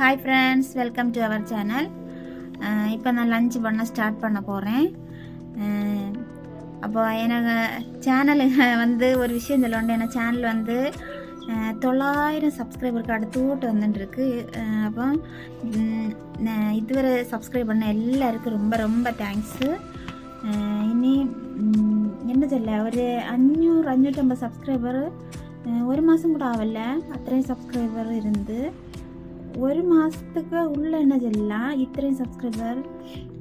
Hi friends welcome to our channel இப்போ நான் lunch பண்ண ஸ்டார்ட் பண்ண போகிறேன் uh, அப்போ எனக்கு சேனலுங்க வந்து ஒரு விஷயம் சொல்லணும் ஏன்னா சேனல் வந்து uh, தொள்ளாயிரம் சப்ஸ்கிரைபருக்கு அடுத்தூட்டு வந்துட்டுருக்கு. Uh, அப்போ இதுவரை சப்ஸ்கிரைப் பண்ண எல்லாருக்கும் ரொம்ப ரொம்ப தேங்க்ஸு இனி என்ன சொல்ல ஒரு அஞ்சூறு அஞ்சூற்றம்பது சப்ஸ்கிரைபர் ஒரு மாதம் கூட ஆகலை. அத்தனை சப்ஸ்கிரைபர் இருந்து ஒரு மாதத்துக்கு உள்ளே என்னதெல்லாம் இத்தனையும் சப்ஸ்கிரைபர்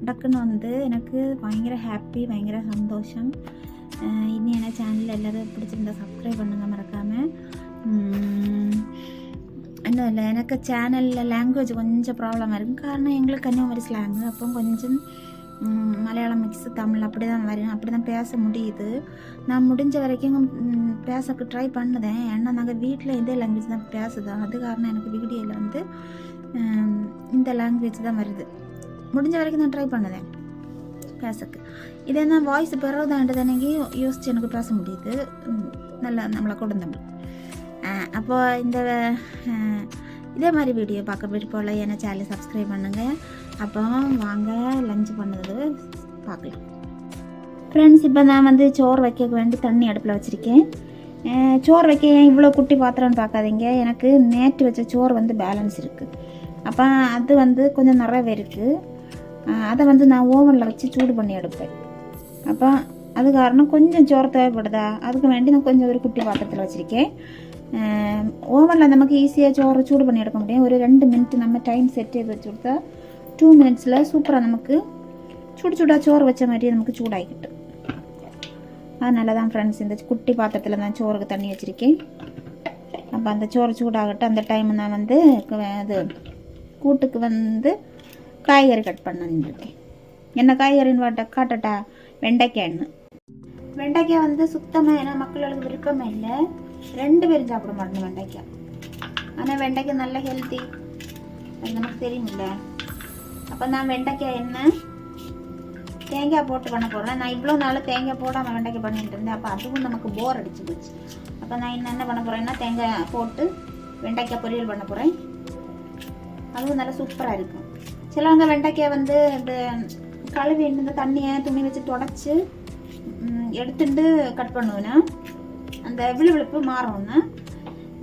டக்குன்னு வந்து எனக்கு பயங்கர ஹாப்பி பயங்கர சந்தோஷம் இனி என்ன சேனல் எல்லோரும் பிடிச்சிருந்தா சப்ஸ்கிரைப் பண்ணுங்கள் மறக்காமல் இன்னும் இல்லை எனக்கு சேனலில் லாங்குவேஜ் கொஞ்சம் ப்ராப்ளமாக இருக்கும் காரணம் எங்களுக்கு கன்னியாகுமரி ஸ்லாங்கு அப்போ கொஞ்சம் மலையாளம் மிக்ஸ் தமிழ் அப்படி தான் வரும் அப்படி தான் பேச முடியுது. நான் முடிஞ்ச வரைக்கும் பேசக்கு ட்ரை பண்ணுதேன். ஏன்னா நாங்கள் வீட்டில் இதே லாங்குவேஜ் தான் பேசுதோம் அது காரணம் எனக்கு வீடியோவில் வந்து இந்த லாங்குவேஜ் தான் வருது. முடிஞ்ச வரைக்கும் நான் ட்ரை பண்ணுதேன் பேசக்கு இதே நான் வாய்ஸ் பிறகுதாண்டதானே யோசிச்சு எனக்கு பேச முடியுது. நல்லா நம்மளை கொடுந்தமிழ் அப்போ இந்த இதே மாதிரி வீடியோ பார்க்க விருப்பம் என்ன சேனலை சப்ஸ்கிரைப் பண்ணுங்கள் அப்போ வாங்க லஞ்ச் பண்ணுது பார்க்கலாம். ஃப்ரெண்ட்ஸ் இப்போ நான் வந்து சோறு வைக்க வேண்டி தண்ணி அடுப்பில் வச்சுருக்கேன். சோறு வைக்க ஏன் இவ்வளோ குட்டி பாத்திரம்னு பார்க்காதீங்க எனக்கு நேற்று வச்ச சோறு வந்து பேலன்ஸ் இருக்குது அப்போ அது வந்து கொஞ்சம் நிறையவே இருக்குது அதை வந்து நான் ஓவனில் வச்சு சூடு பண்ணி எடுப்பேன். அப்போ அது காரணம் கொஞ்சம் சோறு தேவைப்படுதா? அதுக்கு வேண்டி நான் கொஞ்சம் ஒரு குட்டி பாத்திரத்தில் வச்சுருக்கேன். ஓவனில் நமக்கு ஈஸியாக சோறு சூடு பண்ணி எடுக்க முடியும். ஒரு ரெண்டு மினிட் நம்ம டைம் செட் செய்து வச்சு கொடுத்தா டூ மினிட்ஸில் சூப்பராக நமக்கு சுடு சுடாக சோறு வச்ச மாதிரியே நமக்கு சூடாகிக்கிட்டு அதனால தான் ஃப்ரெண்ட்ஸ் இந்த குட்டி பாத்திரத்தில் தான் சோறுக்கு தண்ணி வச்சுருக்கேன் அப்போ அந்த சோறு சூடாகட்டும் அந்த டைம் நான் வந்து இது கூட்டுக்கு வந்து காய்கறி கட் பண்ணிருக்கேன் என்ன காய்கறின்னு வாட்ட காட்டட்டா வெண்டைக்காய்ன்னு வெண்டைக்காய் வந்து சுத்தமாக ஏன்னா மக்களுக்கு விருப்பமே இல்லை ரெண்டு பேரும் சாப்பிட மாட்டோம் வெண்டைக்காய் ஆனால் வெண்டைக்காய் நல்ல ஹெல்த்தி அது நமக்கு தெரியுமில்ல அப்போ நான் வெண்டைக்காய் என்ன தேங்காய் போட்டு பண்ண போகிறேன் நான் இவ்வளோ நாள் தேங்காய் போடாமல் வெண்டைக்காய் பண்ணிட்டு இருந்தேன். அப்போ அதுவும் நமக்கு போர் அடிச்சு போச்சு அப்போ நான் இன்னும் என்ன பண்ண போகிறேன்னா தேங்காய் போட்டு வெண்டைக்காய் பொரியல் பண்ண போகிறேன் அதுவும் நல்லா சூப்பராக இருக்கும். சிலவங்க வெண்டைக்காய் வந்து இந்த கழுவி இந்த தண்ணியை துணி வச்சு தொடச்சி எடுத்துட்டு கட் பண்ணுவேன்னா அந்த விழுவிழுப்பு மாறும்னா.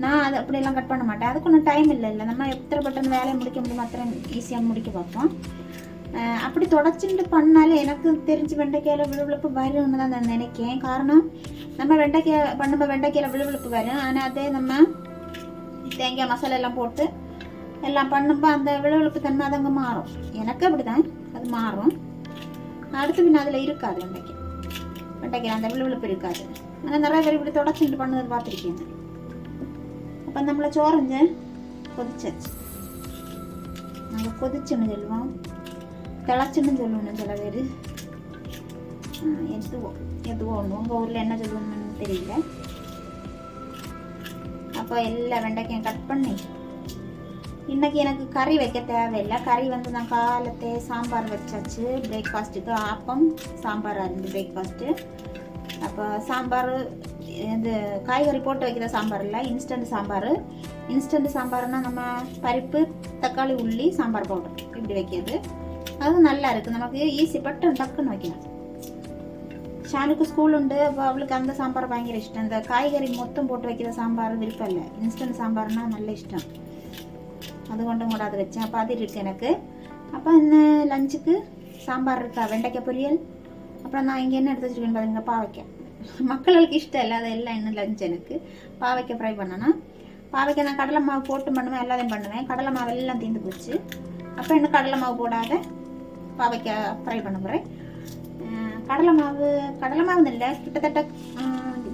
நான் அதை அப்படியெல்லாம் கட் பண்ண மாட்டேன். அதுக்கு ஒன்றும் டைம் இல்லை இல்லை நம்ம எத்தனை பட்டன் வேலையை முடிக்க முடியுமோ அத்தனை ஈஸியாக முடிக்க பார்ப்போம். அப்படி தொடச்சிட்டு பண்ணாலே எனக்கு தெரிஞ்சு வெண்டைக்காயில் விழுவிழப்பு வரும்னு தான் நான் நினைக்கிறேன். காரணம் நம்ம வெண்டைக்காய் பண்ணும்போது வெண்டைக்காயில் விழுவிழப்பு வரும். ஆனால் அதே நம்ம தேங்காய் மசாலா எல்லாம் போட்டு எல்லாம் பண்ணும்போது அந்த விழுவிழப்பு தன்மை அது அங்கே மாறும். எனக்கு அப்படி தான் அது மாறும். அடுத்து பின்ன அதில் இருக்காது வெண்டைக்காய். வெண்டைக்காய் அந்த விழுவிழப்பு இருக்காது. ஆனால் நிறைய பேர் இப்படி தொடச்சிட்டு பண்ணதை பார்த்துருக்கேன் அப்போ நம்மளை சோறஞ்சு கொதிச்சாச்சு நாங்கள் கொதிச்சுன்னு சொல்லுவோம். திளச்சுன்னு சொல்லணும் சில பேர் எதுவோ எதுவோ ஒன்று உங்கள் ஊரில் என்ன சொல்லணும்னு தெரியல அப்போ எல்லா வெண்டைக்காயும் கட் பண்ணி இன்றைக்கி எனக்கு கறி வைக்க தேவையில்லை கறி வந்து நான் காலத்தே சாம்பார் வச்சாச்சு பிரேக்ஃபாஸ்ட்டுக்கு ஆப்பம் சாம்பார் இருந்து பிரேக்ஃபாஸ்ட்டு அப்போ சாம்பார் இது காய்கறி போட்டு வைக்கிற சாம்பார் இல்லை இன்ஸ்டன்ட் சாம்பார் இன்ஸ்டன்ட் சாம்பார்னால் நம்ம பருப்பு தக்காளி உள்ளி சாம்பார் பவுடர் இப்படி வைக்கிறது அதுவும் நல்லா இருக்குது நமக்கு ஈஸி பட்டு டக்குன்னு வைக்கலாம் ஷானுக்கு ஸ்கூல் உண்டு அப்போ அவளுக்கு அந்த சாம்பார் பயங்கர இஷ்டம் இந்த காய்கறி மொத்தம் போட்டு வைக்கிற சாம்பார் விருப்பம் இல்லை இன்ஸ்டன்ட் சாம்பார்னா நல்ல இஷ்டம் அது கொண்டும் கூட அது வச்சேன் அப்போ அது இருக்கு எனக்கு அப்போ இந்த லஞ்சுக்கு சாம்பார் இருக்கா வெண்டைக்காய் பொரியல் அப்புறம் நான் இங்கே என்ன எடுத்து வச்சிருக்கேன்னு பார்த்தீங்கன்னா பாவைக்காய் மக்களுக்கு இஷ்டம் இல்லை அது எல்லாம் இன்னும் லஞ்ச் எனக்கு பாவைக்காய் ஃப்ரை பண்ணனா பாவைக்காய் நான் கடலை மாவு போட்டு பண்ணுவேன் எல்லாத்தையும் பண்ணுவேன் கடலை மாவு எல்லாம் தீர்ந்து போச்சு அப்போ இன்னும் கடலை மாவு போடாத பாவைக்காய் ஃப்ரை பண்ண போகிறேன் கடலை மாவு கடலை மாவு இல்லை. கிட்டத்தட்ட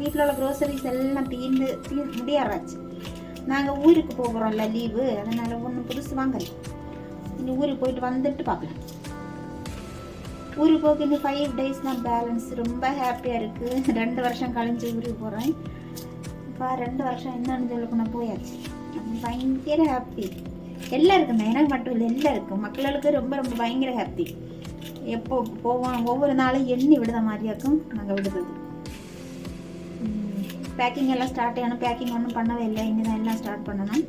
வீட்டில் உள்ள க்ரோசரிஸ் எல்லாம் தீர்ந்து தீ முடியாறாச்சு. நாங்கள் ஊருக்கு போகிறோம்ல லீவு அதனால் ஒன்றும் புதுசு வாங்கல. இனி ஊருக்கு போயிட்டு வந்துட்டு பார்க்கலாம் ஊருக்கு போக இன்னும் ஃபைவ் டேஸ் தான் பேலன்ஸ் ரொம்ப ஹாப்பியாக இருக்குது ரெண்டு வருஷம் கழிஞ்சு ஊருக்கு போகிறேன் இப்போ ரெண்டு வருஷம் என்னன்னு சொல்லுக்கு நான் போயாச்சு. பயங்கர ஹாப்பி எல்லாருக்கும் தான் எனக்கு மட்டும் இல்லை எல்லாருக்கும். மக்களுக்கு ரொம்ப ரொம்ப பயங்கர ஹாப்பி எப்போ போவோம் ஒவ்வொரு நாளும் எண்ணி விடுத மாதிரியாக்கும் நாங்கள் விடுறது. பேக்கிங் எல்லாம் ஸ்டார்ட் ஆகணும் பேக்கிங் ஒன்றும் பண்ணவே இல்லை. இனி தான் எல்லாம் ஸ்டார்ட் பண்ணணும்.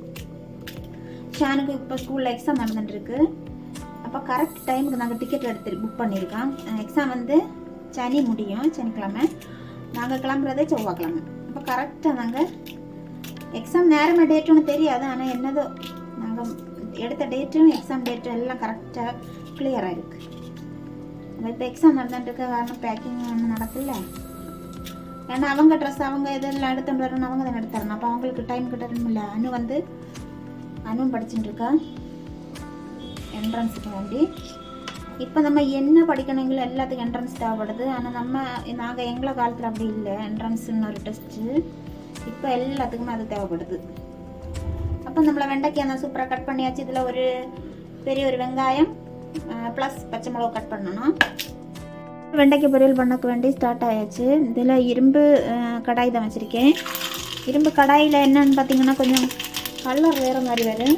ஷானுக்கு இப்போ ஸ்கூலில் எக்ஸாம் நடந்துட்டுருக்கு. அப்போ கரெக்ட் டைமுக்கு நாங்கள் டிக்கெட் எடுத்து புக் பண்ணியிருக்கோம் எக்ஸாம் வந்து சனி முடியும் சனிக்கிழமை. நாங்கள் கிளம்புறதே செவ்வாய்க்கிழமை. அப்போ கரெக்டாக நாங்கள் எக்ஸாம் நேரமாக டேட் ஒன்று தெரியாது. ஆனால் என்னதோ நாங்கள் எடுத்த டேட்டும் எக்ஸாம் டேட்டும் எல்லாம் கரெக்டாக கிளியராக இருக்குது இப்போ எக்ஸாம் நடந்துட்டு காரணம் பேக்கிங் ஒன்றும் நடக்கல. ஏன்னா அவங்க ட்ரெஸ் அவங்க இதெல்லாம் எடுத்துட்டு வரணும் அவங்க தான் எடுத்துறணும் அப்போ அவங்களுக்கு டைம் கிட்டணும்ல. அனு வந்து அனு படிச்சுட்டு இருக்கா என்ட்ரன்ஸுக்கு வேண்டி இப்போ நம்ம என்ன படிக்கணுங்களோ எல்லாத்துக்கும் என்ட்ரன்ஸ் தேவைப்படுது. ஆனால் நம்ம நாங்கள் எங்களை காலத்தில் அப்படி இல்லை. என்ட்ரன்ஸுன்னு ஒரு டெஸ்ட்டு இப்போ எல்லாத்துக்குமே அது தேவைப்படுது. அப்போ நம்மளை வெண்டைக்காய் நான் சூப்பராக கட் பண்ணியாச்சு. இதில் ஒரு பெரிய ஒரு வெங்காயம் ப்ளஸ் பச்சை மிளகா கட் பண்ணணும். வெண்டைக்காய் பொரியல் பண்ணக்கு வேண்டி ஸ்டார்ட் ஆயாச்சு. இதில் இரும்பு கடாய் தான் வச்சுருக்கேன். இரும்பு கடாயில் என்னன்னு பார்த்தீங்கன்னா கொஞ்சம் கலர் வேறு மாதிரி வரும்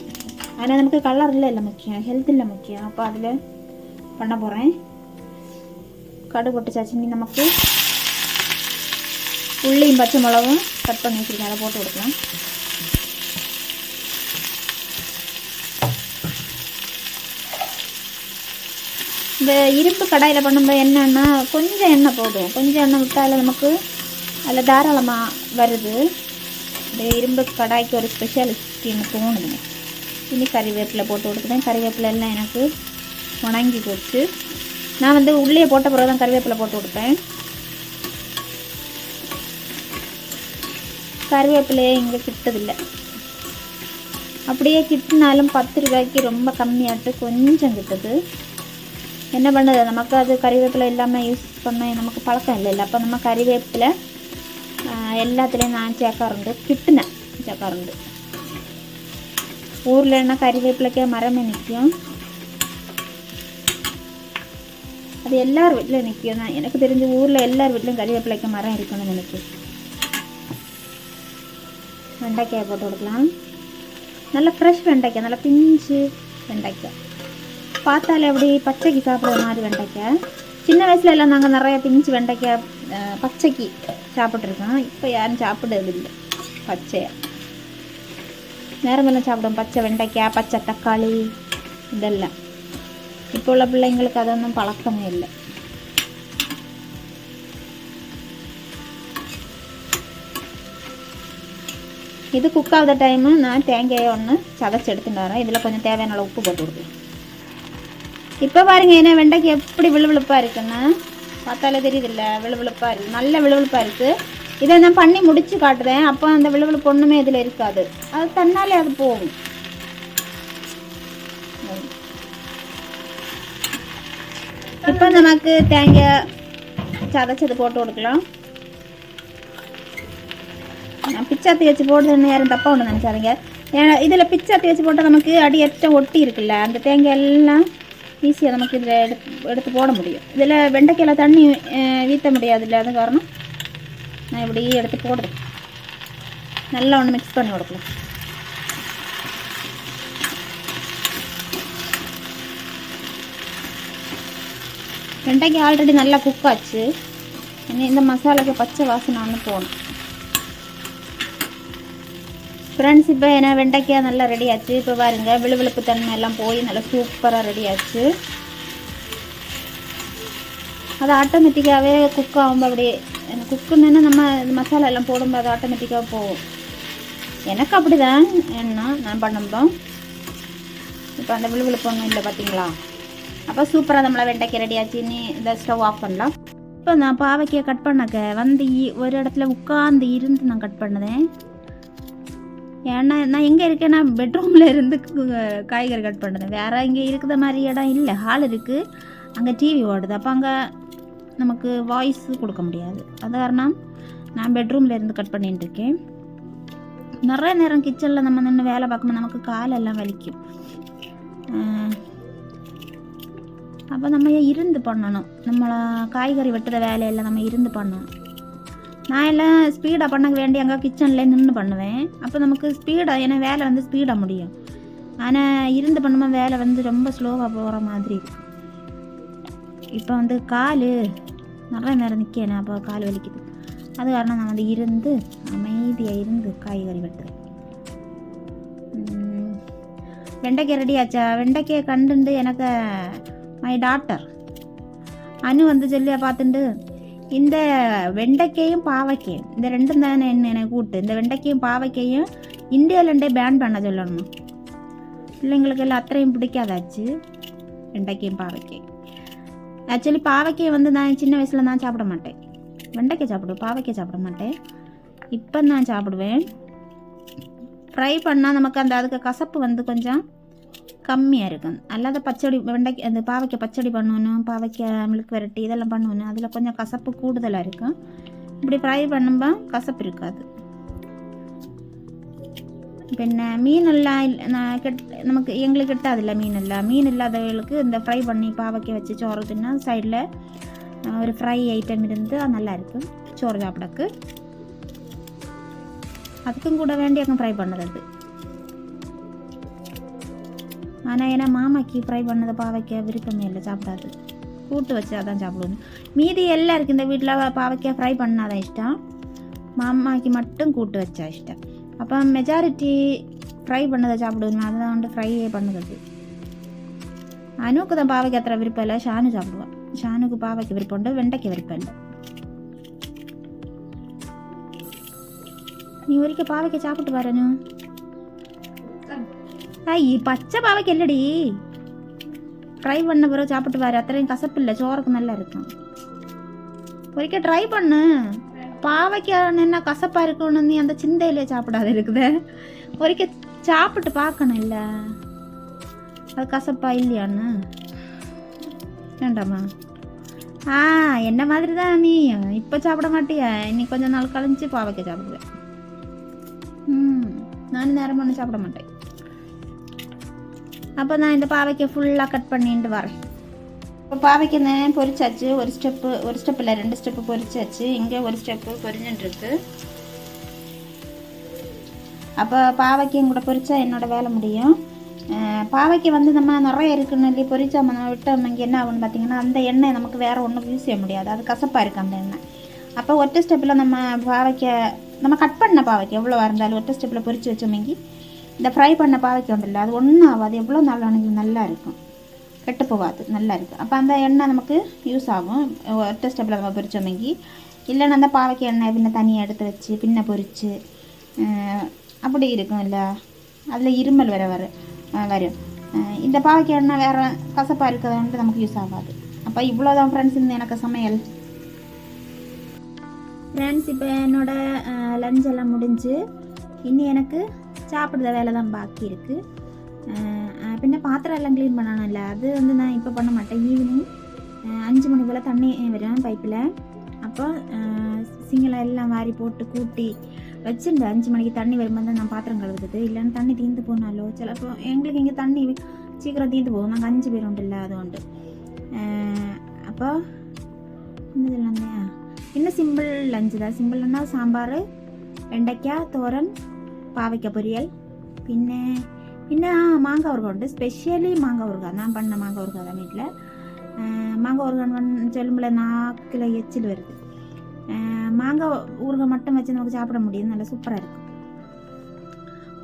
ஆனால் நமக்கு கலர் இல்லை இல்லை முக்கியம். ஹெல்த் இல்லை முக்கியம். அப்போ அதில் பண்ண போகிறேன் கடு போட்டு சட்னி நமக்கு உள்ளியும் பச்சை மிளகும் கட் பண்ணி வச்சுருக்கேன். அதை போட்டு கொடுக்கலாம். இந்த இரும்பு கடாயில் பண்ணும்போது என்னென்னா கொஞ்சம் எண்ணெய் போதும். கொஞ்சம் எண்ணெய் விட்டால் நமக்கு அதில் தாராளமாக வருது. இந்த இரும்பு கடாய்க்கு ஒரு ஸ்பெஷாலிட்டின்னு தோணுதுங்க. இனி கறிவேப்பிலை போட்டு கொடுக்குறேன். கறிவேப்பிலை எல்லாம் எனக்கு உணங்கி போச்சு. நான் வந்து உள்ளே போட்ட பிறகு தான் கறிவேப்பிலை போட்டு கொடுப்பேன். கறிவேப்பிலையே இங்கே கிட்டதில்லை. அப்படியே கிட்டினாலும் பத்து ரூபாய்க்கு ரொம்ப கம்மியாட்டு கொஞ்சம் கிட்டது. என்ன பண்ணுறது நமக்கு அது கறிவேப்பிலை இல்லாமல் யூஸ் பண்ண நமக்கு பழக்கம் இல்லைல்ல அப்போ நம்ம கறிவேப்பிலை എല്ലാത്തിലും ഞാൻ ചേക്കാറുണ്ട് കിട്ടുന്ന ചേക്കാറുണ്ട് ഊരിലെണ്ണ കരിവേപ്പിലൊക്കെ മരം എനിക്കും അത് എല്ലാവരുടെ വീട്ടിലും എനിക്കും എനിക്ക് തിരിഞ്ഞ് ഊരിലെ എല്ലാവരുടെ വീട്ടിലും കരിവേപ്പിലൊക്കെ മരം ഇരിക്കണം എനിക്ക് വെണ്ടയ്ക്ക പോട്ട് കൊടുക്കണം നല്ല ഫ്രഷ് വെണ്ടയ്ക്ക നല്ല പിഞ്ച് വെണ്ടയ്ക്ക பார்த்தாலே அப்படி பச்சைக்கு சாப்பிட்ற மாதிரி வெண்டைக்காய். சின்ன வயசுல எல்லாம் நாங்கள் நிறைய பிஞ்சு வெண்டைக்காய் பச்சைக்கு சாப்பிட்ருக்கோம் இப்போ யாரும் சாப்பிடுறது இல்லை பச்சையா. நேரமெல்லாம் சாப்பிடுவோம். பச்சை வெண்டைக்காய் பச்சை தக்காளி இதெல்லாம். இப்போ உள்ள பிள்ளைங்களுக்கு அதொன்றும் பழக்கமே இல்லை. இது குக் ஆகுத டைமு நான் தேங்காயை ஒன்று சதைச்சி எடுத்துட்டு வரேன். இதில் கொஞ்சம் தேவையான அளவு உப்பு போட்டு கொடுக்கலாம் இப்போ பாருங்க என்ன வெண்டைக்கு எப்படி விழுவிழுப்பாக இருக்குன்னு பார்த்தாலே தெரியுதுல்ல விழுவிழுப்பாக இருக்குது நல்ல விழுவிழுப்பாக இருக்குது இதை நான் பண்ணி முடிச்சு காட்டுறேன். அப்போ அந்த விழுவிழுப்பு ஒன்றுமே இதில் இருக்காது. அது தன்னாலே அது போகும். இப்போ நமக்கு தேங்காய் சதைச்சது போட்டு கொடுக்கலாம். நான் பிச்சாத்தி வச்சு போடுறதுன்னு யாரும் தப்பாக ஒன்று நினச்சாதீங்க. ஏன்னா இதில் பிச்சாத்தி வச்சு போட்டால் நமக்கு அடி எச்சம் ஒட்டி இருக்குல்ல அந்த தேங்காய் எல்லாம் ஈஸியாக நமக்கு இதில் எடுத்து எடுத்து போட முடியும். இதில் வெண்டைக்காயில் தண்ணி வீற்ற வீத்த முடியாதுல்ல அது காரணம்? நான் இப்படி எடுத்து போடுறேன். நல்லா ஒன்று மிக்ஸ் பண்ணி கொடுக்கலாம். வெண்டைக்காய் ஆல்ரெடி நல்லா குக் ஆச்சு. இனி இந்த மசாலாக்கு பச்சை வாசனை ஒன்று போகணும். ஃப்ரெண்ட்ஸ் இப்போ என்ன வெண்டைக்காய் நல்லா ரெடி ஆச்சு. இப்போ பாருங்கள் விழுவிழுப்பு தன்மை எல்லாம் போய் நல்லா சூப்பராக ரெடி ஆச்சு. அது ஆட்டோமேட்டிக்காகவே குக் ஆகும்போது அப்படியே குக்குன்னு நம்ம மசாலா எல்லாம் போடும்போது அது ஆட்டோமேட்டிக்காக போகும். எனக்கு அப்படிதான். என்ன நான் பண்ணும்போது இப்போ அந்த விழுவிழுப்பு ஒன்றும் இல்லை பார்த்தீங்களா அப்போ சூப்பராக நம்மளை வெண்டைக்காய் ரெடி ஆச்சு. நீ இந்த ஸ்டவ் ஆஃப் பண்ணலாம். இப்போ நான் பாவைக்காய் கட் பண்ணக்க வந்து ஒரு இடத்துல உட்காந்து இருந்து நான் கட் பண்ணதேன். ஏன்னா நான் எங்கே இருக்கேன்னா பெட்ரூமில் இருந்து காய்கறி கட் பண்ணுறேன் வேறு இங்கே இருக்கிற மாதிரி இடம் இல்லை. ஹால் இருக்குது அங்கே டிவி ஓடுது. அப்போ அங்கே நமக்கு வாய்ஸ் கொடுக்க முடியாது. அது காரணம் நான் பெட்ரூமில் இருந்து கட் பண்ணிட்டு இருக்கேன். நிறைய நேரம் கிச்சனில் நம்ம நின்று வேலை பார்க்கும்போது நமக்கு காலெல்லாம் வலிக்கும். அப்போ நம்ம இருந்து பண்ணணும்? நம்மளை காய்கறி வெட்டுற வேலையெல்லாம் நம்ம இருந்து பண்ணணும். நான் எல்லாம் ஸ்பீடாக பண்ண வேண்டி அங்கே கிச்சனில் நின்று பண்ணுவேன். அப்போ நமக்கு ஸ்பீடாக ஏன்னா வேலை வந்து ஸ்பீடாக முடியும். ஆனால் இருந்து பண்ணும்போது வேலை வந்து ரொம்ப ஸ்லோவாக போகிற மாதிரி இப்போ வந்து கால் நிறைய நேரம் நிற்கணும் அப்போ கால் வலிக்குது. அது காரணம் நான் வந்து இருந்து அமைதியாக இருந்து காய்கறி வெட்டுறேன். வெண்டைக்காய் ரெடி ஆச்சா? வெண்டைக்காய் கண்டுண்டு எனக்கு மை டாட்டர் அனு வந்து சொல்லியா பார்த்துண்டு இந்த வெண்டைக்கையும் பாவைக்கையும் இந்த ரெண்டும் தானே என்ன எனக்கு கூட்டு இந்த வெண்டைக்கையும் பாவைக்கையும் இந்தியாவிலண்டே பேன் பண்ண சொல்லணும். பிள்ளைங்களுக்கு எல்லாம் அத்தனையும் பிடிக்காதாச்சு? வெண்டைக்கையும் பாவைக்கையும். ஆக்சுவலி பாவைக்கையை வந்து நான் சின்ன வயசில் நான் சாப்பிட மாட்டேன். வெண்டைக்காய் சாப்பிடுவேன் பாவைக்காய் சாப்பிட மாட்டேன். இப்போ நான் சாப்பிடுவேன். ஃப்ரை பண்ணால் நமக்கு அந்த அதுக்கு கசப்பு வந்து கொஞ்சம் கம்மியாக இருக்கும் அல்லாத பச்சடி வெண்டைக்கு அந்த பாவைக்காய் பச்சடி பண்ணணும் பாவைக்காய் மிளகு விரட்டி இதெல்லாம் பண்ணணும். அதில் கொஞ்சம் கசப்பு கூடுதலாக இருக்கும். இப்படி ஃப்ரை பண்ணும்போது கசப்பு இருக்காது. പിന്നെ മീനല്ല നമുക്ക് എങ്കിലും കിട്ടാതില്ല മീനല്ല മീനില്ലാത്തവർക്ക് എന്താ ഫ്രൈ പണി പാവയ്ക്ക് വെച്ച് ചോറ് തിന്നാം സൈഡിൽ ഒരു ഫ്രൈ ഐറ്റം ഇരുന്ന് അത് നല്ലതായിരിക്കും ചോറ് ചാപ്പിടക്ക് അതുക്കും കൂടെ വേണ്ടി അങ്ങ് ഫ്രൈ പണിതത് ஆனால் ஏன்னா மாமாக்கு ஃப்ரை பண்ணதை பாவைக்காய் விருப்பமே இல்லை சாப்பிடாது. கூட்டு வச்சு அதான் சாப்பிடுவோம். மீதி எல்லாம் இருக்குது இந்த வீட்டில் பாவைக்காய் ஃப்ரை பண்ணாதான் இஷ்டம். மாமாக்கு மட்டும் கூட்டு வச்சா இஷ்டம். அப்போ மெஜாரிட்டி ஃப்ரை பண்ணதை சாப்பிடுவேன் அதுதான் வந்து ஃப்ரையே பண்ணுறது. அனுக்கு தான் பாவைக்கு அத்தனை விருப்பம் இல்லை ஷானு சாப்பிடுவான் ஷானுக்கு பாவைக்கு விருப்பம் உண்டு வெண்டைக்கு விருப்பம் இல்லை. நீ ஒரிக்க பாவைக்கு சாப்பிட்டு பாருனு ஐய் பச்சை பாவைக்கு இல்லடி ட்ரை பண்ண பிறகு சாப்பிட்டு பாரு. அத்தனையும் கசப்பு இல்லை சோறுக்கு நல்லா இருக்கும். ஒரிக்க ட்ரை பண்ணு. பாவைக்கு என்ன கசப்பா இருக்குன்னு நீ அந்த சிந்தையிலே சாப்பிடாத இருக்குது? ஒரிக்க சாப்பிட்டு பார்க்கணும் இல்ல? அது கசப்பா இல்லையான்னு? வேண்டாமா? ஆ என்ன மாதிரி தான் நீ? இப்போ சாப்பிட மாட்டியா? இன்னைக்கு கொஞ்சம் நாள் கழிஞ்சு பாவைக்க சாப்பிடுவேன். ம் நான் நேரம் ஒன்றும் சாப்பிட மாட்டேன். அப்போ நான் இந்த பாவைக்கு ஃபுல்லாக கட் பண்ணிட்டு வரேன். இப்போ பாவைக்கு பொரிச்சாச்சு. ஒரு ஸ்டெப்பு ஒரு ஸ்டெப்பில் ரெண்டு ஸ்டெப்பு பொரிச்சாச்சு. இங்கே ஒரு ஸ்டெப்பு பொறிஞ்சுட்டுருக்கு அப்போ பாவைக்கையும் கூட பொறிச்சா என்னோட வேலை முடியும். பாவைக்கு வந்து நம்ம நிறைய இருக்குன்னு சொல்லி பொறிச்சா நம்ம விட்டோம் இங்கே என்ன ஆகும்னு பார்த்தீங்கன்னா அந்த எண்ணெய் நமக்கு வேறு ஒன்றும் யூஸ் செய்ய முடியாது. அது கசப்பாக இருக்குது அந்த எண்ணெய். அப்போ ஒற்றை ஸ்டெப்பில் நம்ம பாவைக்க நம்ம கட் பண்ண பாவைக்கு எவ்வளோ இருந்தாலும் ஒற்றை ஸ்டெப்பில் பொறிச்சு வச்சோமேங்கி இந்த ஃப்ரை பண்ண பாவைக்கு வந்துடல. அது ஒன்றும் ஆகாது. எவ்வளோ நாள் நாளானது நல்லா இருக்கும். கெட்டு போகாது. நல்லா இருக்குது அப்போ அந்த எண்ணெய் நமக்கு யூஸ் ஆகும். ஒற்றை ஸ்டெப்பில் நம்ம பொரிச்சோமெங்கி இல்லைன்னா அந்த பாவைக்கு எண்ணெய் பின்ன தனியாக எடுத்து வச்சு பின்ன பொரிச்சு அப்படி இருக்கும் இல்லை? அதில் இருமல் வர வர வரும். இந்த பாவைக்கு எண்ணெய் வேறு கசப்பாக இருக்கிறது நமக்கு யூஸ் ஆகாது. அப்போ இவ்வளோதான் ஃப்ரெண்ட்ஸ் இந்த எனக்கு சமையல். ஃப்ரெண்ட்ஸ் இப்போ என்னோடய லஞ்ச் எல்லாம் முடிஞ்சு இனி எனக்கு சாப்பிடுற வேலை தான் பாக்கி இருக்குது பின்ன பாத்திரம் எல்லாம் க்ளீன் பண்ணணும்ல அது வந்து நான் இப்போ பண்ண மாட்டேன். ஈவினிங் அஞ்சு மணி போல் தண்ணி வரும் பைப்பில். அப்போ சிங்கில் எல்லாம் வாரி போட்டு கூட்டி வச்சுருந்தேன் அஞ்சு மணிக்கு தண்ணி வரும்போது தான் நான் பாத்திரம் கழுவுறது. இல்லைன்னா தண்ணி தீர்ந்து போனாலோ? சிலப்போ எங்களுக்கு இங்கே தண்ணி சீக்கிரம் தீர்ந்து போகும். நாங்கள் அஞ்சு பேர் உண்டு இல்லை அது உண்டு. அப்போ என்ன சொல்லாங்க இன்னும் சிம்பிள் லஞ்சு தான்? சிம்பிள்னா சாம்பார் வெண்டைக்காய் தோரன் பாவைக்க பொரியல். பின்ன பின்ன மாங்காய் ஊறுகாய் உண்டு. ஸ்பெஷலி மாங்காய் ஊறுகாய். நான் பண்ண மாங்காய் ஊறுகாய் தான் வீட்டில் மாங்காய் ஊறுகாய் சொல்லும்போல நாக்கில் எச்சில் வருது. மாங்காய் ஊறுகாய் மட்டும் வச்சு நமக்கு சாப்பிட முடியும். நல்லா சூப்பராக இருக்கும்.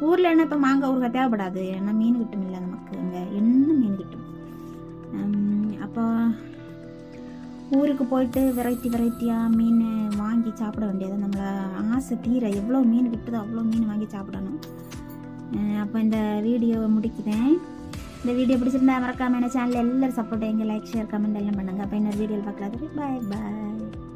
ஊரில் என்ன இப்போ மாங்காய் ஊறுகாய் தேவைப்படாது. ஏன்னா மீன் கிட்டும் இல்லை நமக்கு. இங்கே என்ன மீன் கிட்டும்? அப்போ ஊருக்கு போயிட்டு வெரைட்டி வெரைட்டியாக மீன் வாங்கி சாப்பிட வேண்டியது. நம்மளை ஆசை தீர எவ்வளோ மீன் கிட்டுதோ அவ்வளோ மீன் வாங்கி சாப்பிடணும். அப்போ இந்த வீடியோவை முடிக்கிறேன். இந்த வீடியோ பிடிச்சிருந்தா மறக்காம என்ன சேனலில் எல்லாரும் சப்போர்ட் எங்கள் லைக் ஷேர் கமெண்ட் எல்லாம் பண்ணுங்கள் அப்போ இன்னொரு வீடியோவில் பார்க்கலாம் பாய் பாய்